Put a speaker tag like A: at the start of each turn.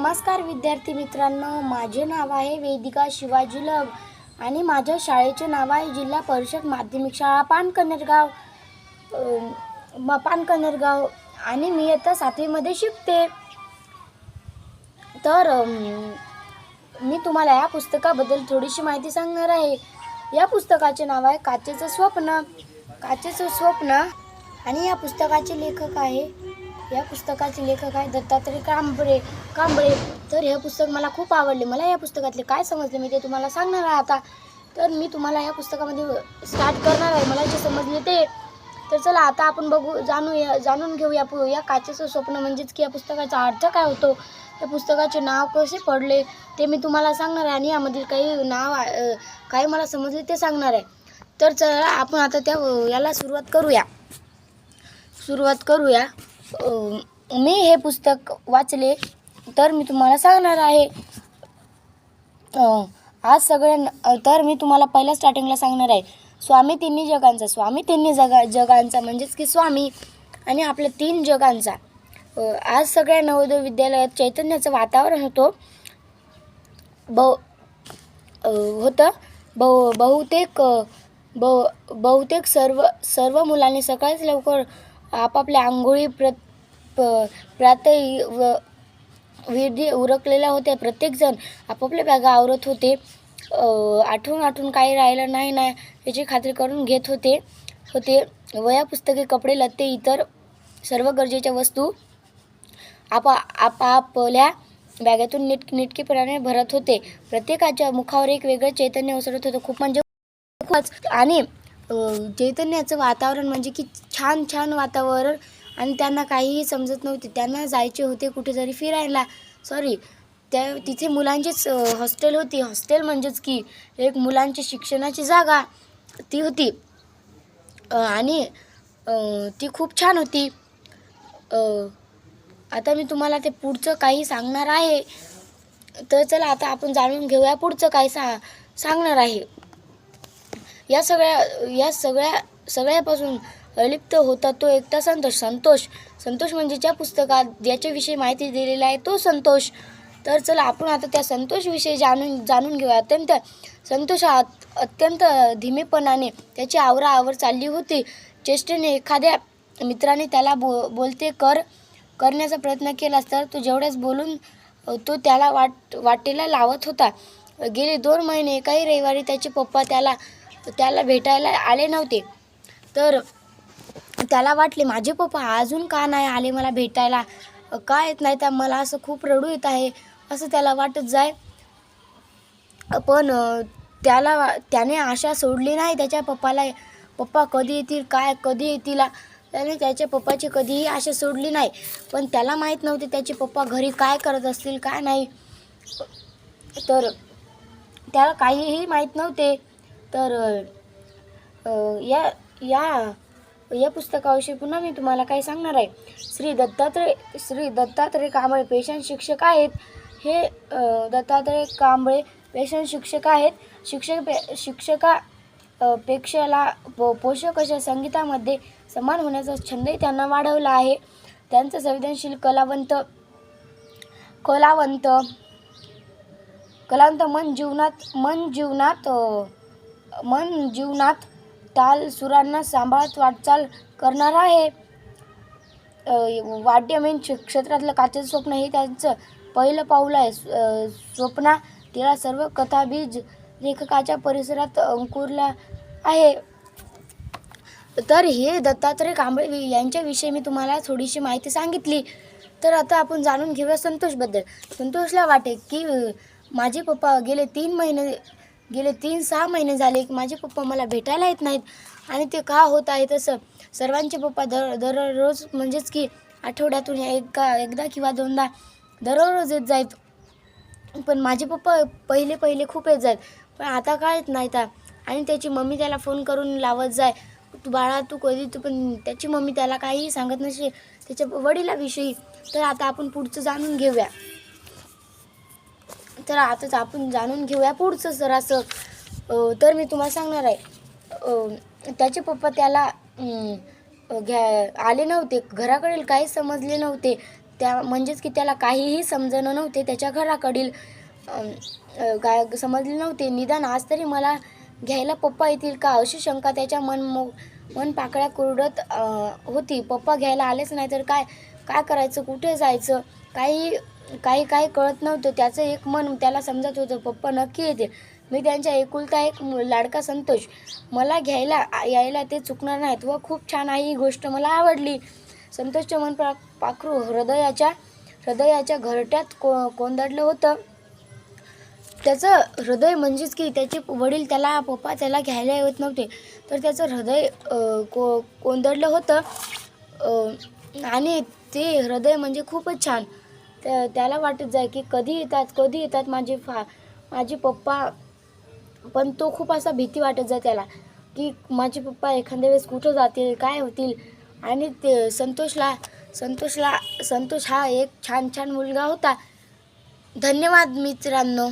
A: नमस्कार विद्यार्थी मित्रांनो माझे नाव आहे वेदिका शिवाजी लग आणि माझ्या शाळेचे नाव आहे जिल्हा परिषद माध्यमिक शाळा पानकनेरगाव म पानकनेरगाव आणि मी आता सातवीमध्ये शिकते. तर मी तुम्हाला या पुस्तकाबद्दल थोडीशी माहिती सांगणार आहे. या पुस्तकाचे नाव आहे काचेचं स्वप्न. काचेचं स्वप्न आणि या पुस्तकाचे लेखक आहे या पुस्तकाचे लेखक आहे दत्तात्रय कांबळे. कांबळे तर हे पुस्तक मला खूप आवडले. मला या पुस्तकातले काय समजले मी ते तुम्हाला सांगणार आहे आता. तर मी तुम्हाला या पुस्तकामध्ये स्टार्ट करणार आहे. मला जे समजले ते. तर चला आता आपण बघू जाणू या जाणून घेऊया पु या काचेचं स्वप्न म्हणजेच की या पुस्तकाचा अर्थ काय होतो? या पुस्तकाचे नाव कसे पडले ते मी तुम्हाला सांगणार आहे आणि यामधील काही नाव काही मला समजले ते सांगणार आहे. तर चला आपण आता त्या याला सुरुवात करूया. सुरुवात करूया. मी हे पुस्तक वाचले तर मी तुम्हाला सांगणार आहे. आज सगळ्या तर मी तुम्हाला पहिल्या स्टार्टिंगला सांगणार आहे. स्वामी तिन्ही जगांचा स्वामी तिन्ही जगा जगांचा म्हणजेच की स्वामी आणि आपल्या तीन जगांचा. आज सगळ्या नवोदय विद्यालयात चैतन्याचं वातावरण होतं. बहु होतं. बहु बहुतेक बहु बहुतेक सर्व सर्व मुलांनी सकाळीच लवकर आपापल्या आंघोळी प्र प- प्रातही व विधी उरकलेल्या होत्या. प्रत्येकजण आपापल्या बॅगा आवरत होते. आठवून आठवून काही राहिलं नाही ना याची खात्री करून घेत होते. होते. वया पुस्तके कपडे लत्ते इतर सर्व गरजेच्या वस्तू आपा आपापल्या बॅगेतून नीट नीटकेपणाने भरत होते. प्रत्येकाच्या मुखावर एक वेगळं चैतन्य उसळत होतं. खूप म्हणजे खूपच. आणि चैतन्याचं वातावरण म्हणजे की छान छान वातावरण आणि त्यांना काहीही समजत नव्हते. त्यांना जायचे होते कुठेतरी फिरायला. सॉरी त्या तिथे मुलांचीच हॉस्टेल होती. हॉस्टेल म्हणजेच की एक मुलांची शिक्षणाची जागा ती होती. आणि ती खूप छान होती. आता मी तुम्हाला ते पुढचं काही सांगणार आहे. तर चला आता आपण जाणून घेऊया पुढचं काही सा सांगणार आहे. या सगळ्या या सगळ्या सगळ्यापासून अलिप्त होता तो एकटा संतोष. संतोष संतोष म्हणजे ज्या पुस्तकात ज्याच्याविषयी माहिती दिलेली आहे तो संतोष. तर चला आपण आता त्या संतोषविषयी जाणून जाणून घेऊया. अत्यंत संतोष हा अत्यंत धीमेपणाने त्याची आवराआवर चालली होती. चेष्टेने एखाद्या मित्राने त्याला बो बोलते कर करण्याचा प्रयत्न केलास तर तो जेवढ्याच बोलून तो त्याला वाट वाटेला लावत होता. गेले दोन महिने एकाही रविवारी त्याचे पप्पा त्याला त्याला भेटायला आले नव्हते. तर त्याला वाटले माझे पप्पा अजून का नाही आले मला भेटायला? का येत नाही? त्या मला असं खूप रडू येत आहे. असं त्याला वाटत जाय. पण त्याला त्याने आशा सोडली नाही त्याच्या पप्पाला. पप्पा कधी येतील? काय? कधी येतील? त्याने त्याच्या पप्पाची कधीही आशा सोडली नाही. पण त्याला माहीत नव्हते त्याचे पप्पा घरी काय करत असतील काय नाही. तर त्याला काहीही माहीत नव्हते. तर या या या पुस्तकाविषयी पुन्हा मी तुम्हाला काही सांगणार आहे. श्री दत्तात्रय श्री दत्तात्रय कांबळे पेशंट शिक्षक आहेत. हे दत्तात्रय कांबळे पेशंट शिक्षक आहेत. शिक्षक पे शिक्षका पेक्षाला पो पोषक अशा संगीतामध्ये समान होण्याचा छंदही त्यांना वाढवला आहे. त्यांचं संवेदनशील कलावंत कलावंत कलावंत मन जीवनात मन जीवनात मन जीवनात ताल सुरांना सांभाळत वाटचाल करणार आहे. अ, वाद्यमेन क्षेत्रातलं काचेचं स्वप्न हे त्यांचं पहिलं पाऊल आहे. स्वप्ना तिला सर्व कथाबीज लेखकाच्या परिसरात अंकुरला आहे. तर हे दत्तात्रय कांबळे यांच्याविषयी मी तुम्हाला थोडीशी माहिती सांगितली. तर आता आपण जाणून घेऊया संतोषबद्दल. संतोषला वाटे की माझे पप्पा गेले तीन महिने गेले तीन सहा महिने झाले की माझे पप्पा मला भेटायला येत नाहीत. आणि ते का होत आहे तसं? सर्वांचे पप्पा दर दररोज म्हणजेच की आठवड्यातून एका एकदा किंवा दोनदा दररोज येत जायत. पण माझे पप्पा पहिले पहिले खूप येत जात पण आता काय येत नाही तर आणि त्याची मम्मी त्याला फोन करून लावत जाय. तू बाळा तू कधी तू पण त्याची मम्मी त्याला काहीही सांगत नसे त्याच्या वडिलाविषयी. तर आता आपण पुढचं जाणून घेऊया. तर आताच आपण जाणून घेऊया पुढचं सर असं. तर मी तुम्हाला सांगणार आहे. त्याचे पप्पा त्याला घ्या आले नव्हते. घराकडील काही समजले नव्हते. त्या म्हणजेच की त्याला काहीही समजणं नव्हते. त्याच्या घराकडील काय समजले नव्हते. निदान आज तरी मला घ्यायला पप्पा येतील का? अशी शंका त्याच्या मन मो मन पाकळ्या कुरडत होती. पप्पा घ्यायला आलेच नाही तर काय काय करायचं? कुठे जायचं? काही काही काही कळत नव्हतं. त्याचं एक मन त्याला समजत होतं. पप्पा नक्की येतील. मी त्यांच्या एकुलता एक लाडका संतोष. मला घ्यायला यायला ते चुकणार नाहीत. व खूप छान आहे ही गोष्ट. मला आवडली. संतोषचे मन पा पाखरू हृदयाच्या हृदयाच्या घरट्यात को कोंदडलं होतं. त्याचं हृदय म्हणजेच की त्याचे वडील त्याला पप्पा त्याला घ्यायला येत नव्हते. तर त्याचं हृदय को कोंदडलं होतं. आणि ते हृदय म्हणजे खूपच छान. त्या त्याला वाटत जाय की कधी येतात कधी येतात माझे फा माझे पप्पा. पण तो खूप असा भीती वाटत जाय त्याला की माझे पप्पा एखाद्या वेळेस कुठं जातील काय होतील? आणि ते संतोषला संतोषला संतोष हा एक छान छान मुलगा होता. धन्यवाद मित्रांनो.